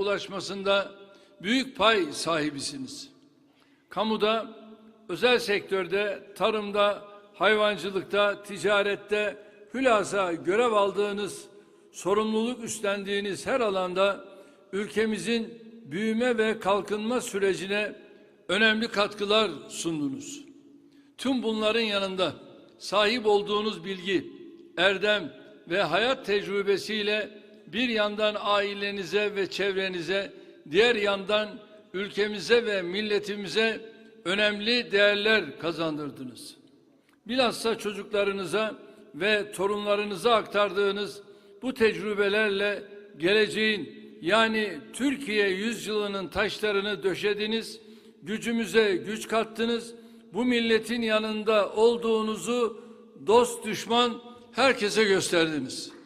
ulaşmasında büyük pay sahibisiniz. Kamuda, özel sektörde, tarımda, hayvancılıkta, ticarette, hülasa görev aldığınız, sorumluluk üstlendiğiniz her alanda ülkemizin büyüme ve kalkınma sürecine önemli katkılar sundunuz. Tüm bunların yanında sahip olduğunuz bilgi, erdem ve hayat tecrübesiyle bir yandan ailenize ve çevrenize, diğer yandan ülkemize ve milletimize önemli değerler kazandırdınız. Bilhassa çocuklarınıza ve torunlarınıza aktardığınız bu tecrübelerle geleceğin yani Türkiye yüzyılının taşlarını döşediniz, gücümüze güç kattınız, bu milletin yanında olduğunuzu dost düşman herkese gösterdiniz.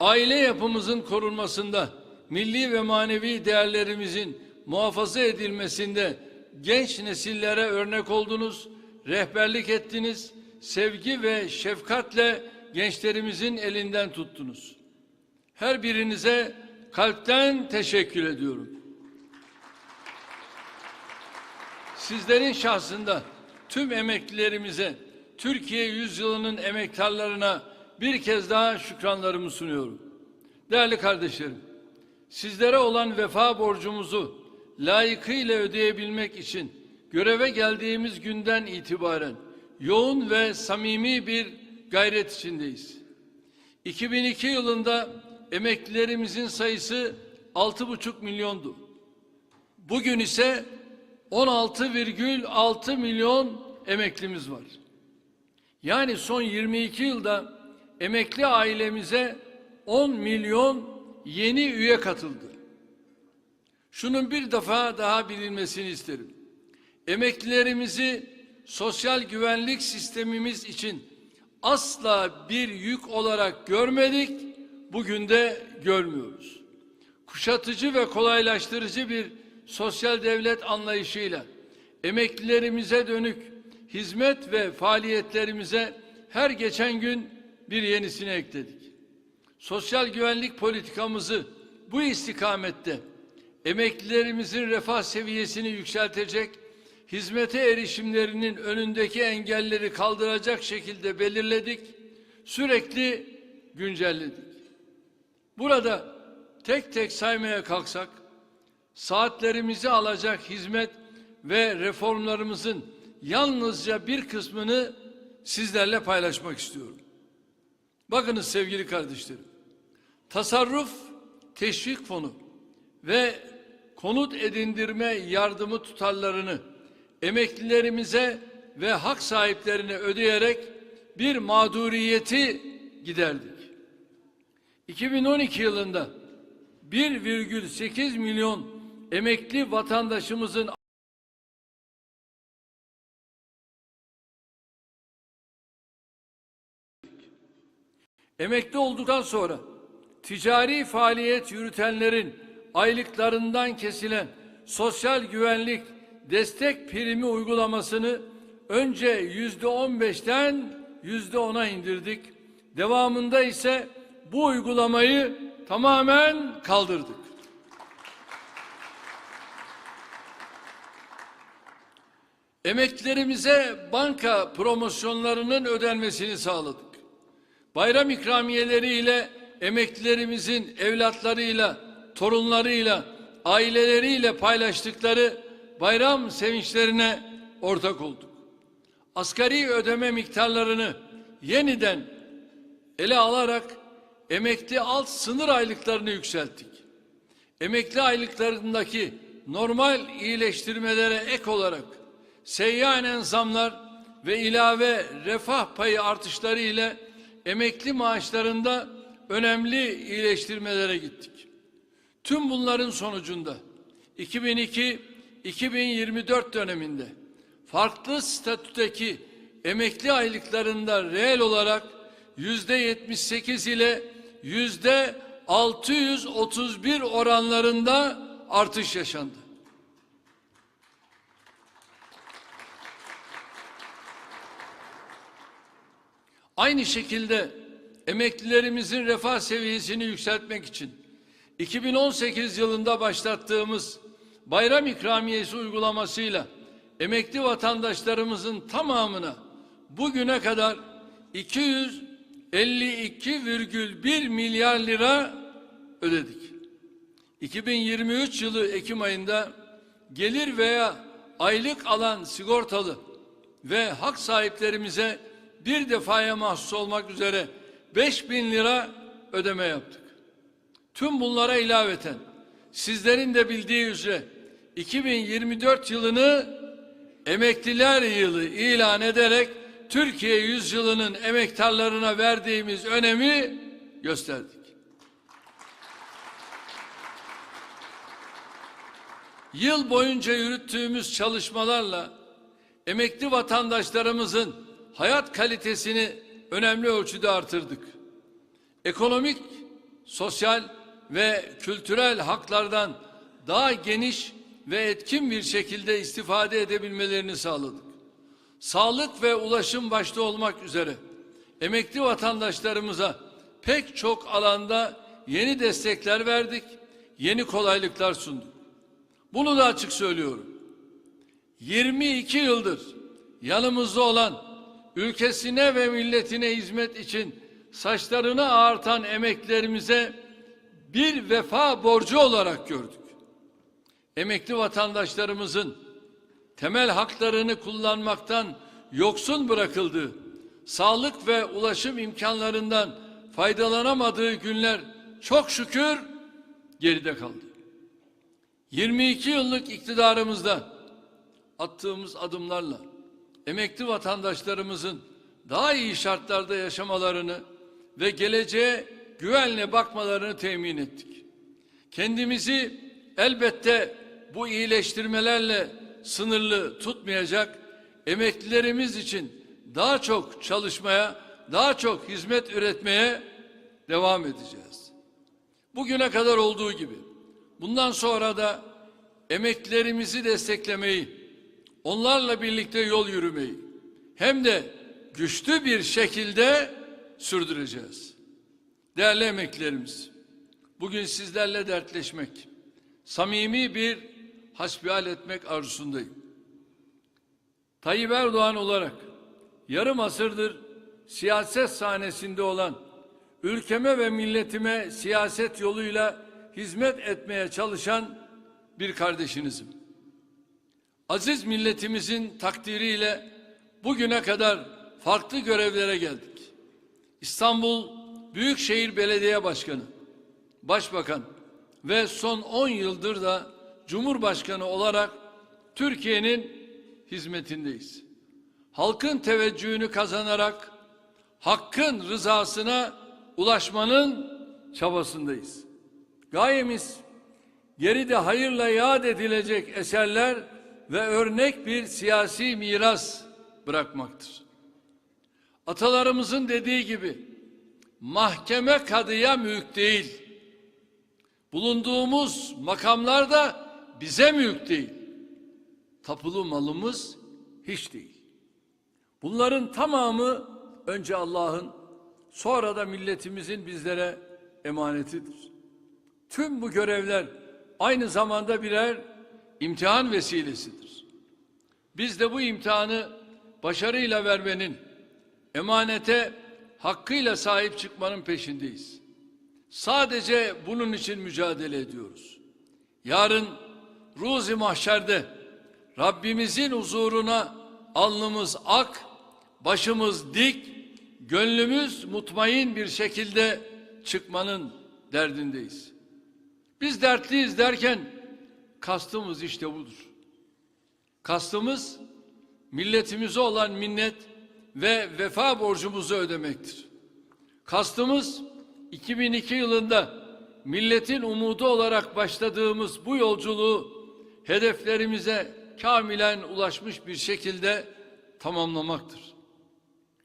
Aile yapımızın korunmasında, milli ve manevi değerlerimizin muhafaza edilmesinde genç nesillere örnek oldunuz, rehberlik ettiniz, sevgi ve şefkatle gençlerimizin elinden tuttunuz. Her birinize kalpten teşekkür ediyorum. Sizlerin şahsında tüm emeklilerimize, Türkiye yüzyılının emektarlarına bir kez daha şükranlarımı sunuyorum. Değerli kardeşlerim, sizlere olan vefa borcumuzu layıkıyla ödeyebilmek için göreve geldiğimiz günden itibaren yoğun ve samimi bir gayret içindeyiz. 2002 yılında emeklilerimizin sayısı 6,5 milyondu. Bugün ise 16,6 milyon emeklimiz var. Yani son 22 yılda emekli ailemize 10 milyon yeni üye katıldı. Şunun bir defa daha bilinmesini isterim. Emeklilerimizi sosyal güvenlik sistemimiz için asla bir yük olarak görmedik, bugün de görmüyoruz. Kuşatıcı ve kolaylaştırıcı bir sosyal devlet anlayışıyla emeklilerimize dönük hizmet ve faaliyetlerimize her geçen gün bir yenisini ekledik. Sosyal güvenlik politikamızı bu istikamette emeklilerimizin refah seviyesini yükseltecek, hizmete erişimlerinin önündeki engelleri kaldıracak şekilde belirledik, sürekli güncelledik. Burada tek tek saymaya kalksak, saatlerimizi alacak hizmet ve reformlarımızın yalnızca bir kısmını sizlerle paylaşmak istiyorum. Bakınız sevgili kardeşlerim, tasarruf teşvik fonu ve konut edindirme yardımı tutarlarını emeklilerimize ve hak sahiplerine ödeyerek bir mağduriyeti giderdik. 2012 yılında 1,8 milyon emekli vatandaşımızın emekli olduktan sonra ticari faaliyet yürütenlerin aylıklarından kesilen sosyal güvenlik destek primi uygulamasını önce yüzde on beşten yüzde ona indirdik. Devamında ise bu uygulamayı tamamen kaldırdık. Emeklilerimize banka promosyonlarının ödenmesini sağladık. Bayram ikramiyeleriyle emeklilerimizin evlatlarıyla, torunlarıyla, aileleriyle paylaştıkları bayram sevinçlerine ortak olduk. Asgari ödeme miktarlarını yeniden ele alarak emekli alt sınır aylıklarını yükselttik. Emekli aylıklarındaki normal iyileştirmelere ek olarak seyyanen zamlar ve ilave refah payı artışları ile emekli maaşlarında önemli iyileştirmelere gittik. Tüm bunların sonucunda 2002-2024 döneminde farklı statüdeki emekli aylıklarında reel olarak yüzde 78 ile yüzde 631 oranlarında artış yaşandı. Aynı şekilde emeklilerimizin refah seviyesini yükseltmek için 2018 yılında başlattığımız bayram ikramiyesi uygulamasıyla emekli vatandaşlarımızın tamamına bugüne kadar 252,1 milyar lira ödedik. 2023 yılı Ekim ayında gelir veya aylık alan sigortalı ve hak sahiplerimize bir defaya mahsus olmak üzere 5 bin lira ödeme yaptık. Tüm bunlara ilaveten sizlerin de bildiği üzere 2024 yılını emekliler yılı ilan ederek Türkiye yüzyılının emektarlarına verdiğimiz önemi gösterdik. Yıl boyunca yürüttüğümüz çalışmalarla emekli vatandaşlarımızın hayat kalitesini önemli ölçüde artırdık. Ekonomik, sosyal ve kültürel haklardan daha geniş ve etkin bir şekilde istifade edebilmelerini sağladık. Sağlık ve ulaşım başta olmak üzere emekli vatandaşlarımıza pek çok alanda yeni destekler verdik, yeni kolaylıklar sunduk. Bunu da açık söylüyorum. 22 yıldır yanımızda olan ülkesine ve milletine hizmet için saçlarını ağartan emeklerimize bir vefa borcu olarak gördük. Emekli vatandaşlarımızın temel haklarını kullanmaktan yoksun bırakıldığı, sağlık ve ulaşım imkanlarından faydalanamadığı günler çok şükür geride kaldı. 22 yıllık iktidarımızda attığımız adımlarla emekli vatandaşlarımızın daha iyi şartlarda yaşamalarını ve geleceğe güvenle bakmalarını temin ettik. Kendimizi elbette bu iyileştirmelerle sınırlı tutmayacak, emeklilerimiz için daha çok çalışmaya, daha çok hizmet üretmeye devam edeceğiz. Bugüne kadar olduğu gibi bundan sonra da emeklilerimizi desteklemeyi, onlarla birlikte yol yürümeyi hem de güçlü bir şekilde sürdüreceğiz. Değerli emeklilerimiz, bugün sizlerle dertleşmek, samimi bir hasbihal etmek arzusundayım. Tayyip Erdoğan olarak yarım asırdır siyaset sahnesinde olan ülkeme ve milletime siyaset yoluyla hizmet etmeye çalışan bir kardeşinizim. Aziz milletimizin takdiriyle bugüne kadar farklı görevlere geldik. İstanbul Büyükşehir Belediye Başkanı, Başbakan ve son 10 yıldır da Cumhurbaşkanı olarak Türkiye'nin hizmetindeyiz. Halkın teveccühünü kazanarak hakkın rızasına ulaşmanın çabasındayız. Gayemiz geride hayırla yad edilecek eserler ve örnek bir siyasi miras bırakmaktır. Atalarımızın dediği gibi mahkeme kadıya mülk değil. Bulunduğumuz makamlar da bize mülk değil. Tapulu malımız hiç değil. Bunların tamamı önce Allah'ın sonra da milletimizin bizlere emanetidir. Tüm bu görevler aynı zamanda birer imtihan vesilesidir. Biz de bu imtihanı başarıyla vermenin, emanete hakkıyla sahip çıkmanın peşindeyiz. Sadece bunun için mücadele ediyoruz. Yarın ruzi mahşerde Rabbimizin huzuruna alnımız ak, başımız dik, gönlümüz mutmain bir şekilde çıkmanın derdindeyiz. Biz dertliyiz derken kastımız işte budur. Kastımız milletimize olan minnet ve vefa borcumuzu ödemektir. Kastımız 2002 yılında milletin umudu olarak başladığımız bu yolculuğu hedeflerimize kamilen ulaşmış bir şekilde tamamlamaktır.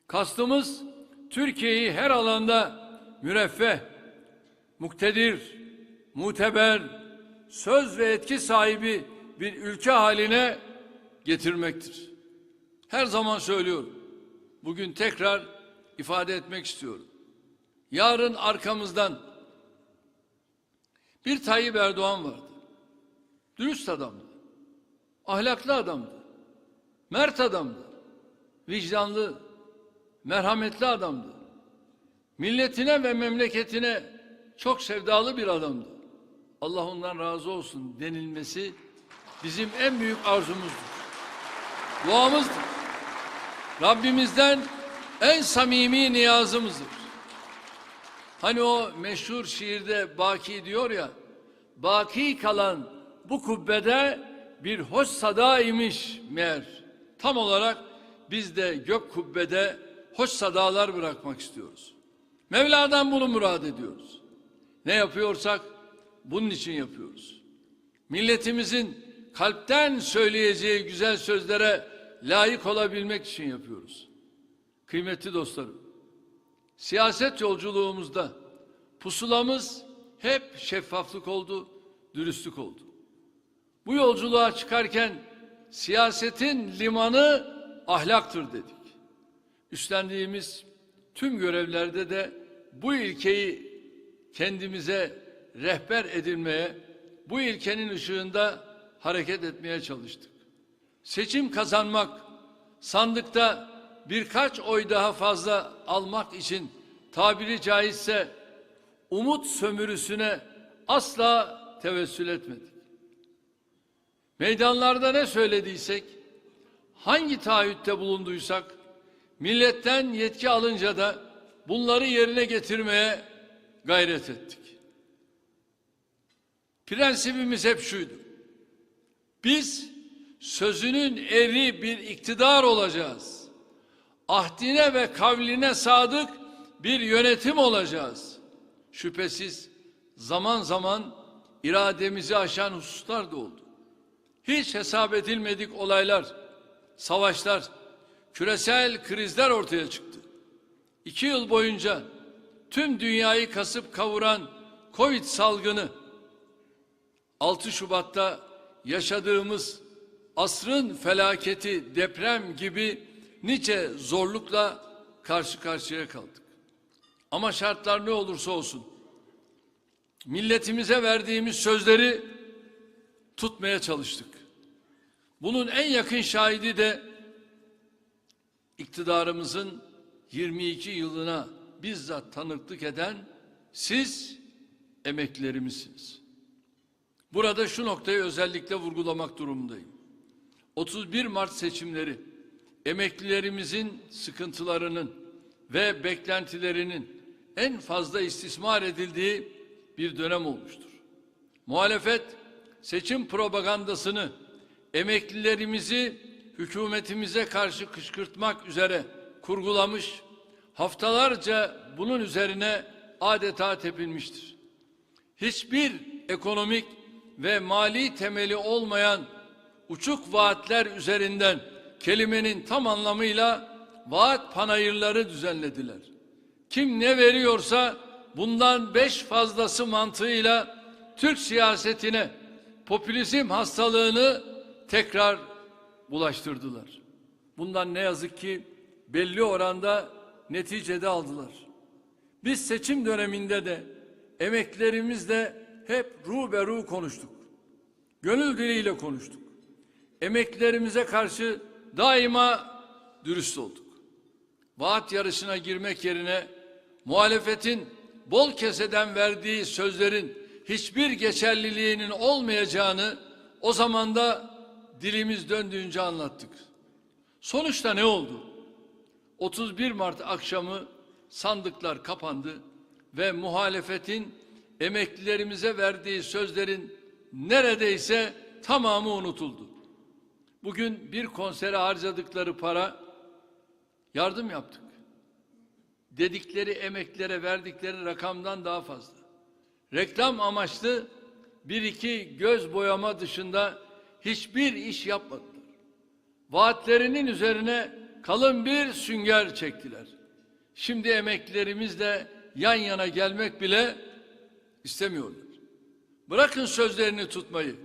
Kastımız Türkiye'yi her alanda müreffeh, muktedir, muteber, söz ve etki sahibi bir ülke haline getirmektir. Her zaman söylüyorum. Bugün tekrar ifade etmek istiyorum. yarın arkamızdan bir Tayyip Erdoğan vardı. Dürüst adamdı. Ahlaklı adamdı. Mert adamdı. Vicdanlı, merhametli adamdı. Milletine ve memleketine çok sevdalı bir adamdı. Allah ondan razı olsun denilmesi bizim en büyük arzumuzdur. Duamızdır. Rabbimizden en samimi niyazımızdır. Hani o meşhur şiirde Baki diyor ya, Baki kalan bu kubbede bir hoş sada imiş meğer. Tam olarak biz de gök kubbede hoş sadalar bırakmak istiyoruz. Mevla'dan bunu murad ediyoruz. Ne yapıyorsak bunun için yapıyoruz. Milletimizin kalpten söyleyeceği güzel sözlere layık olabilmek için yapıyoruz. Kıymetli dostlarım, siyaset yolculuğumuzda pusulamız hep şeffaflık oldu, dürüstlük oldu. Bu yolculuğa çıkarken siyasetin limanı ahlaktır dedik. Üstlendiğimiz tüm görevlerde de bu ilkeyi kendimize rehber edinmeye, bu ilkenin ışığında hareket etmeye çalıştık. Seçim kazanmak, sandıkta birkaç oy daha fazla almak için tabiri caizse umut sömürüsüne asla tevessül etmedik. Meydanlarda ne söylediysek, hangi taahhütte bulunduysak, milletten yetki alınca da bunları yerine getirmeye gayret ettik. Prensibimiz hep şuydu. Biz sözünün eri bir iktidar olacağız. Ahdine ve kavline sadık bir yönetim olacağız. Şüphesiz zaman zaman irademizi aşan hususlar da oldu. Hiç hesap edilmedik olaylar, savaşlar, küresel krizler ortaya çıktı. İki yıl boyunca tüm dünyayı kasıp kavuran Covid salgını 6 Şubat'ta yaşadığımız asrın felaketi deprem gibi nice zorlukla karşı karşıya kaldık. Ama şartlar ne olursa olsun milletimize verdiğimiz sözleri tutmaya çalıştık. Bunun en yakın şahidi de iktidarımızın 22 yılına bizzat tanıklık eden siz emeklilerimizsiniz. Burada şu noktayı özellikle vurgulamak durumundayım. 31 Mart seçimleri emeklilerimizin sıkıntılarının ve beklentilerinin en fazla istismar edildiği bir dönem olmuştur. Muhalefet seçim propagandasını emeklilerimizi hükümetimize karşı kışkırtmak üzere kurgulamış, haftalarca bunun üzerine adeta tepinmiştir. Hiçbir ekonomik ve mali temeli olmayan uçuk vaatler üzerinden kelimenin tam anlamıyla vaat panayırları düzenlediler. Kim ne veriyorsa bundan beş fazlası mantığıyla Türk siyasetine popülizm hastalığını tekrar bulaştırdılar. Bundan ne yazık ki belli oranda neticede aldılar. Biz seçim döneminde de emeklerimizle hep ruberu konuştuk. Gönül diliyle konuştuk. Emeklerimize karşı daima dürüst olduk. Vaat yarışına girmek yerine muhalefetin bol keseden verdiği sözlerin hiçbir geçerliliğinin olmayacağını o zaman da dilimiz döndüğünce anlattık. Sonuçta ne oldu? 31 Mart akşamı sandıklar kapandı ve muhalefetin emeklilerimize verdiği sözlerin neredeyse tamamı unutuldu. Bugün bir konsere harcadıkları para yardım yaptık. Dedikleri emeklere verdikleri rakamdan daha fazla. Reklam amaçlı bir iki göz boyama dışında hiçbir iş yapmadılar. Vaatlerinin üzerine kalın bir sünger çektiler. Şimdi emeklilerimizle yan yana gelmek bile istemiyorlar. Bırakın sözlerini tutmayı.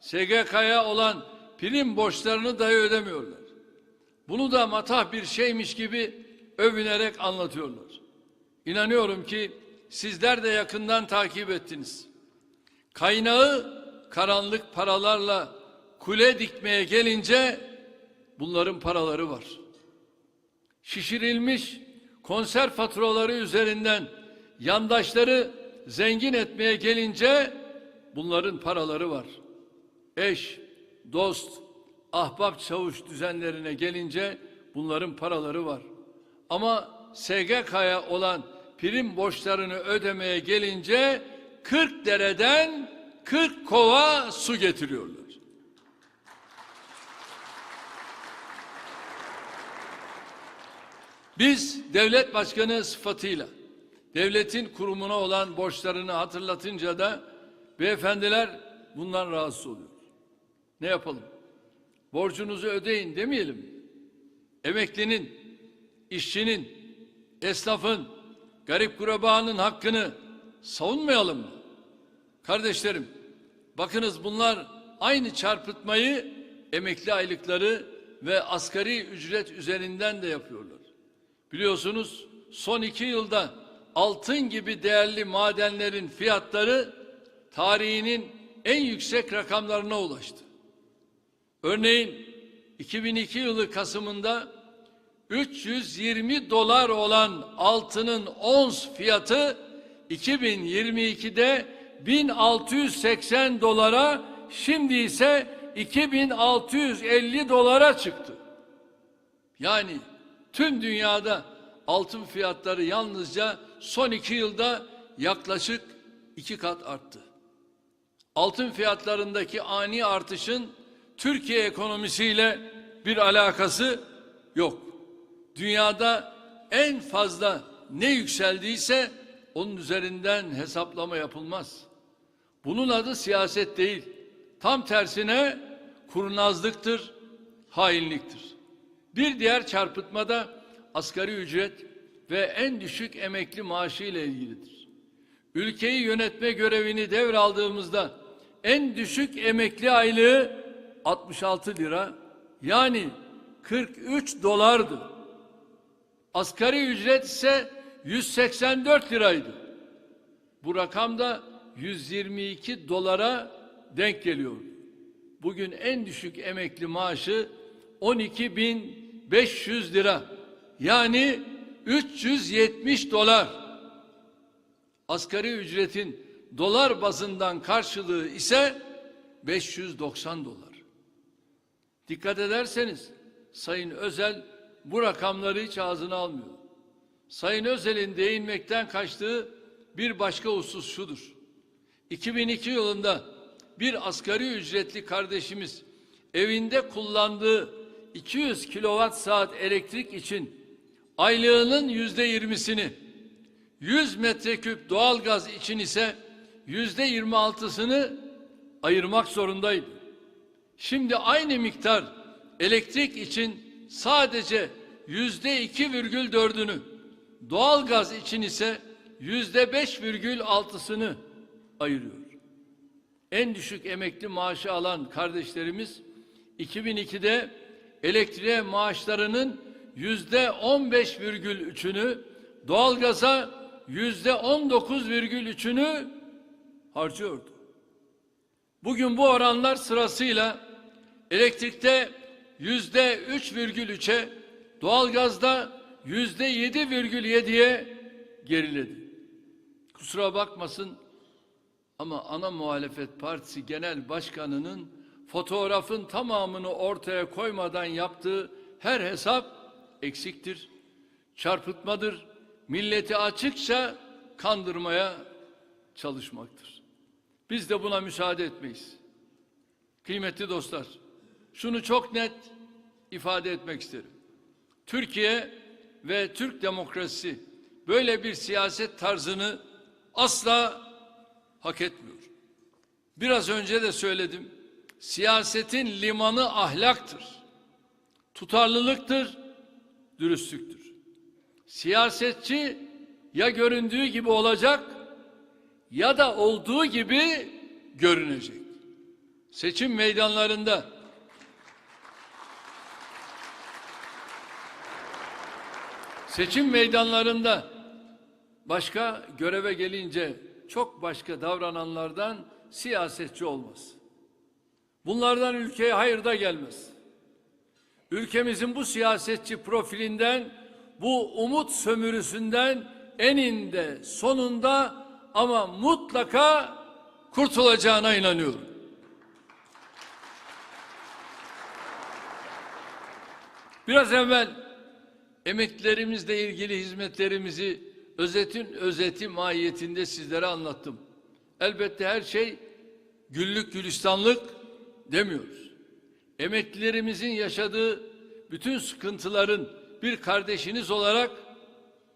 SGK'ya olan prim borçlarını dahi ödemiyorlar. Bunu da matah bir şeymiş gibi övünerek anlatıyorlar. İnanıyorum ki sizler de yakından takip ettiniz. Kaynağı karanlık paralarla kule dikmeye gelince bunların paraları var. Şişirilmiş konser faturaları üzerinden yandaşları zengin etmeye gelince bunların paraları var. Eş, dost, ahbap çavuş düzenlerine gelince bunların paraları var. Ama SGK'ya olan prim borçlarını ödemeye gelince 40 dereden 40 kova su getiriyorlar. Biz devlet başkanı sıfatıyla devletin kurumuna olan borçlarını hatırlatınca da beyefendiler bundan rahatsız oluyor. Ne yapalım? Borcunuzu ödeyin demeyelim. Emeklinin, işçinin, esnafın, garip kurabanın hakkını savunmayalım mı? Kardeşlerim, bakınız bunlar aynı çarpıtmayı emekli aylıkları ve asgari ücret üzerinden de yapıyorlar. Biliyorsunuz son iki yılda altın gibi değerli madenlerin fiyatları tarihinin en yüksek rakamlarına ulaştı. Örneğin 2002 yılı Kasım'ında 320 dolar olan altının ons fiyatı 2022'de 1680 dolara şimdi ise 2650 dolara çıktı. Yani tüm dünyada altın fiyatları yalnızca son iki yılda yaklaşık iki kat arttı. Altın fiyatlarındaki ani artışın Türkiye ekonomisiyle bir alakası yok. Dünyada en fazla ne yükseldiyse onun üzerinden hesaplama yapılmaz. Bunun adı siyaset değil. Tam tersine kurnazlıktır, hainliktir. Bir diğer çarpıtma da asgari ücret ve en düşük emekli maaşı ile ilgilidir. Ülkeyi yönetme görevini devraldığımızda en düşük emekli aylığı 66 lira yani 43 dolardı. Asgari ücret ise 184 liraydı. Bu rakam da 122 dolara denk geliyor. Bugün en düşük emekli maaşı 12.500 lira. Yani 370 dolar. Asgari ücretin dolar bazından karşılığı ise 590 dolar. Dikkat ederseniz Sayın Özel bu rakamları hiç ağzına almıyor. Sayın Özel'in değinmekten kaçtığı bir başka husus şudur. 2002 yılında bir asgari ücretli kardeşimiz evinde kullandığı 200 kilowatt saat elektrik için aylığının yüzde yirmisini, 100 metreküp doğalgaz için ise yüzde yirmi altısını ayırmak zorundaydı. Şimdi aynı miktar elektrik için sadece yüzde iki virgül dördünü, doğalgaz için ise yüzde beş virgül altısını ayırıyor. En düşük emekli maaşı alan kardeşlerimiz 2002'de elektriğe maaşlarının yüzde on beş virgül üçünü, doğalgaza yüzde on dokuz virgül üçünü harcıyordu. Bugün bu oranlar sırasıyla elektrikte yüzde üç virgül üçe, doğalgazda yüzde yedi virgül yediye geriledi. Kusura bakmasın ama ana muhalefet partisi genel başkanının fotoğrafın tamamını ortaya koymadan yaptığı her hesap eksiktir, çarpıtmadır, milleti açıkça kandırmaya çalışmaktır. Biz de buna müsaade etmeyiz. Kıymetli dostlar, şunu çok net ifade etmek isterim. Türkiye ve Türk demokrasisi böyle bir siyaset tarzını asla hak etmiyor. Biraz önce de söyledim. Siyasetin limanı ahlaktır. Tutarlılıktır, dürüstlüktür. Siyasetçi ya göründüğü gibi olacak ya da olduğu gibi görünecek. Seçim meydanlarında seçim meydanlarında başka göreve gelince çok başka davrananlardan siyasetçi olmaz. Bunlardan ülkeye hayır da gelmez. Ülkemizin bu siyasetçi profilinden, bu umut sömürüsünden eninde sonunda ama mutlaka kurtulacağına inanıyorum. Biraz evvel emeklilerimizle ilgili hizmetlerimizi özetin özeti mahiyetinde sizlere anlattım. Elbette her şey güllük gülistanlık demiyoruz. Emeklilerimizin yaşadığı bütün sıkıntıların bir kardeşiniz olarak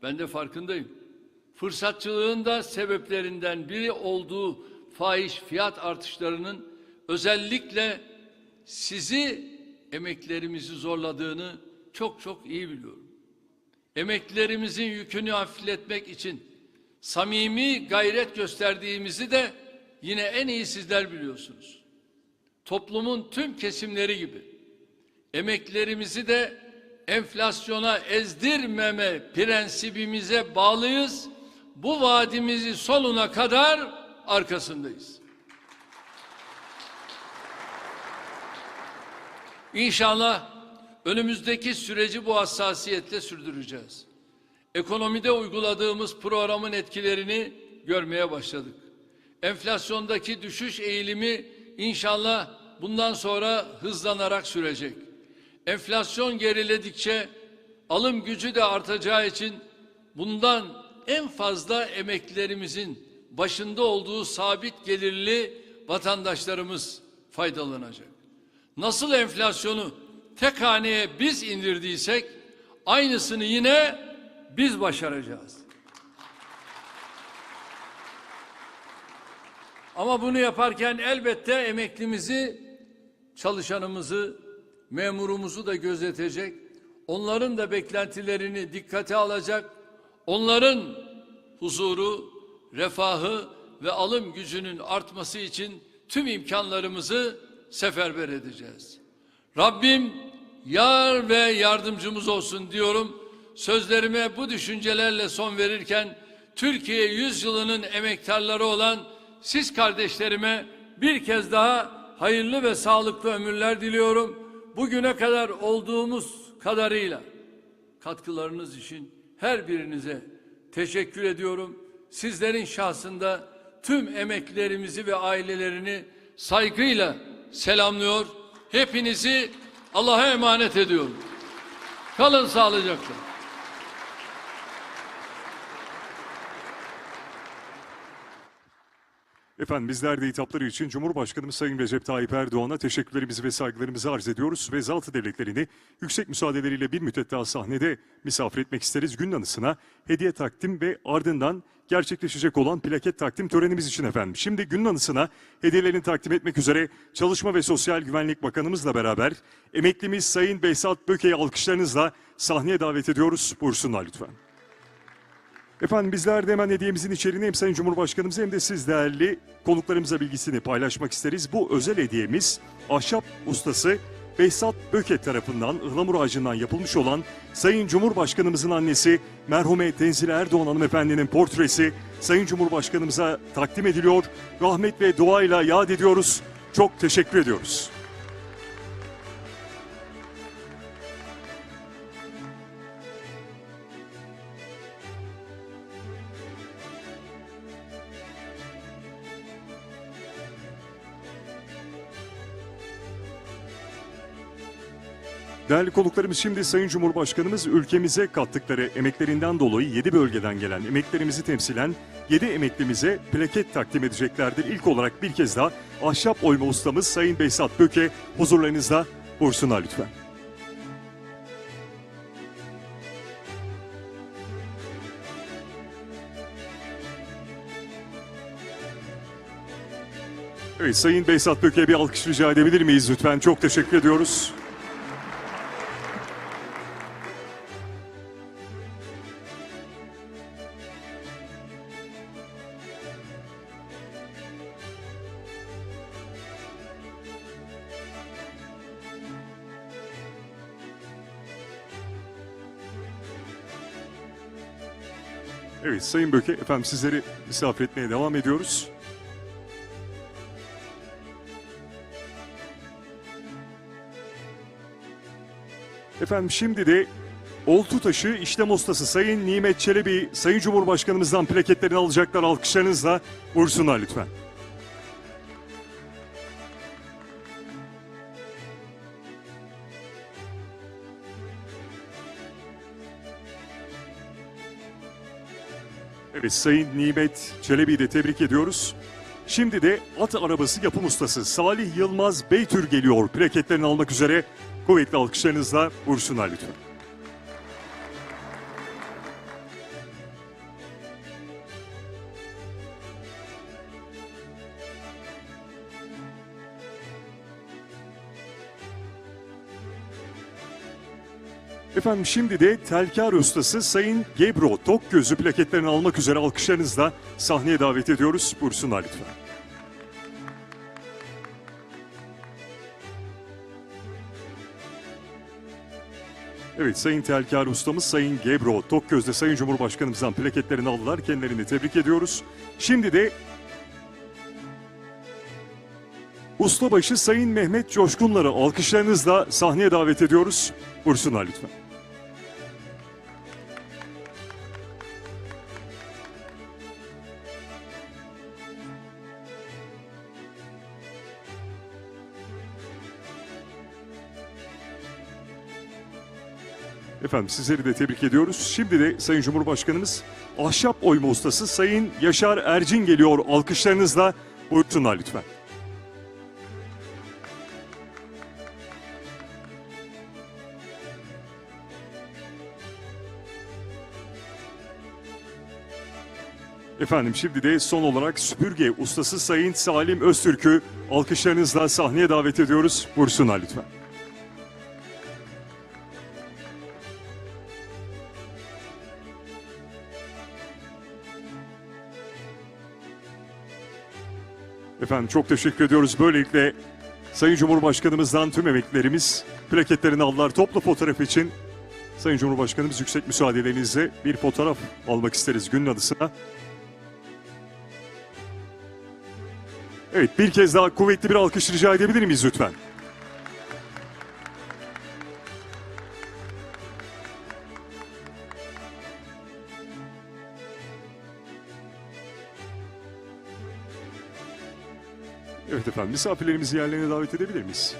ben de farkındayım. Fırsatçılığın da sebeplerinden biri olduğu fahiş fiyat artışlarının özellikle sizi emeklerimizi zorladığını çok çok iyi biliyorum. Emeklilerimizin yükünü hafifletmek için samimi gayret gösterdiğimizi de yine en iyi sizler biliyorsunuz. Toplumun tüm kesimleri gibi emeklilerimizi de enflasyona ezdirmeme prensibimize bağlıyız. Bu vaadimizi sonuna kadar arkasındayız. İnşallah önümüzdeki süreci bu hassasiyetle sürdüreceğiz. Ekonomide uyguladığımız programın etkilerini görmeye başladık. Enflasyondaki düşüş eğilimi inşallah bundan sonra hızlanarak sürecek. Enflasyon geriledikçe alım gücü de artacağı için bundan en fazla emeklilerimizin başında olduğu sabit gelirli vatandaşlarımız faydalanacak. Nasıl enflasyonu tek haneye biz indirdiysek aynısını yine biz başaracağız. Ama bunu yaparken elbette emeklimizi, çalışanımızı, memurumuzu da gözetecek. Onların da beklentilerini dikkate alacak. Onların huzuru, refahı ve alım gücünün artması için tüm imkanlarımızı seferber edeceğiz. Rabbim yar ve yardımcımız olsun diyorum. Sözlerime bu düşüncelerle son verirken Türkiye yüzyılının emektarları olan siz kardeşlerime bir kez daha hayırlı ve sağlıklı ömürler diliyorum. Bugüne kadar olduğumuz kadarıyla katkılarınız için her birinize teşekkür ediyorum. Sizlerin şahsında tüm emeklilerimizi ve ailelerini saygıyla selamlıyor. Hepinizi Allah'a emanet ediyorum. Kalın sağlıcakla. Efendim bizler de hitapları için Cumhurbaşkanımız Sayın Recep Tayyip Erdoğan'a teşekkürlerimizi ve saygılarımızı arz ediyoruz ve Zaltı Devletleri'ni yüksek müsaadeleriyle bir müddet daha sahnede misafir etmek isteriz. Gün anısına hediye takdim ve ardından gerçekleşecek olan plaket takdim törenimiz için efendim. Şimdi günün anısına hediyelerini takdim etmek üzere Çalışma ve Sosyal Güvenlik Bakanımızla beraber emeklimiz Sayın Behzat Böke'yi alkışlarınızla sahneye davet ediyoruz. Buyursunlar lütfen. Efendim bizler de hemen hediyemizin içeriğini hem Sayın Cumhurbaşkanımıza hem de siz değerli konuklarımıza bilgisini paylaşmak isteriz. Bu özel hediyemiz ahşap ustası Behzat Böket tarafından ıhlamur ağacından yapılmış olan Sayın Cumhurbaşkanımızın annesi merhume Tenzile Erdoğan hanımefendinin portresi Sayın Cumhurbaşkanımıza takdim ediliyor. Rahmet ve duayla yad ediyoruz. Çok teşekkür ediyoruz. Değerli konuklarımız şimdi Sayın Cumhurbaşkanımız ülkemize kattıkları emeklerinden dolayı 7 bölgeden gelen emeklerimizi temsilen 7 emeklimize plaket takdim edeceklerdir. İlk olarak bir kez daha ahşap oyma ustamız Sayın Behzat Böke huzurlarınızda buyursunlar lütfen. Evet Sayın Behzat Böke'ye bir alkış rica edebilir miyiz lütfen? Çok teşekkür ediyoruz. Evet Sayın Böke efendim sizleri misafir etmeye devam ediyoruz. Efendim şimdi de Oltu Taşı işlem ustası Sayın Nimet Çelebi Sayın Cumhurbaşkanımızdan plaketlerini alacaklar alkışlarınızla buyursunlar lütfen. Sayın Nimet Çelebi'yi de tebrik ediyoruz. Şimdi de at arabası yapım ustası Salih Yılmaz Beytür geliyor. Plaketlerini almak üzere kuvvetli alkışlarınızla buyursunlar lütfen. Efendim şimdi de telkar ustası Sayın Gebro Tokgöz'ü plaketlerini almak üzere alkışlarınızla sahneye davet ediyoruz. Buyursunlar lütfen. Evet Sayın Telkar ustamız Sayın Gebro Tokgöz'de Sayın Cumhurbaşkanımızdan plaketlerini aldılar. Kendilerini tebrik ediyoruz. Şimdi de Ustabaşı Sayın Mehmet Coşkunları alkışlarınızla sahneye davet ediyoruz. Buyursunlar lütfen. Efendim sizleri de tebrik ediyoruz. Şimdi de Sayın Cumhurbaşkanımız ahşap oyma ustası Sayın Yaşar Ercin geliyor. Alkışlarınızla buyursunlar lütfen. Efendim şimdi de son olarak süpürge ustası Sayın Salim Öztürk'ü alkışlarınızla sahneye davet ediyoruz. Buyursunlar lütfen. Efendim çok teşekkür ediyoruz. Böylelikle Sayın Cumhurbaşkanımızdan tüm emeklilerimiz plaketlerini aldılar. Toplu fotoğraf için Sayın Cumhurbaşkanımız yüksek müsaadelerinizle bir fotoğraf almak isteriz günün adısına. Evet bir kez daha kuvvetli bir alkış rica edebilir miyiz lütfen? Efendim misafirlerimizi yerlerine davet edebilir miyiz?